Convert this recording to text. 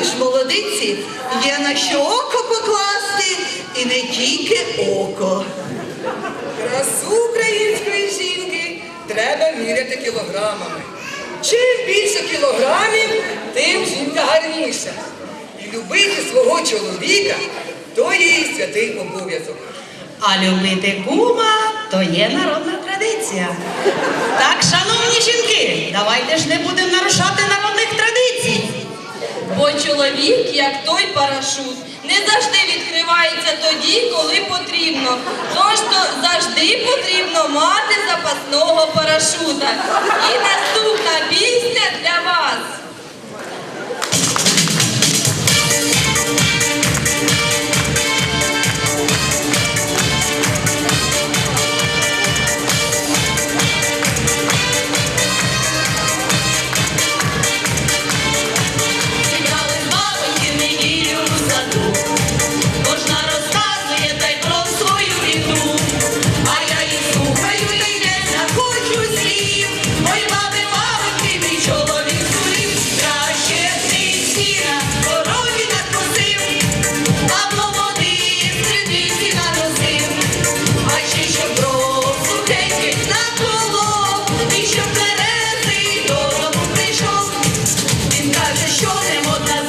ви ж молодиці, є на що око покласти, і не тільки око. Красу української жінки треба міряти кілограмами. Чим більше кілограмів, тим жінка гарніша. І любити свого чоловіка то є її святий обов'язок. А любити кума то є народна традиція. Так, шановні жінки, давайте ж не будемо нарушати народних традицій. Чоловік, як той парашут, не завжди відкривається тоді, коли потрібно. Тож то завжди потрібно мати запасного парашута. І наступна що не вода.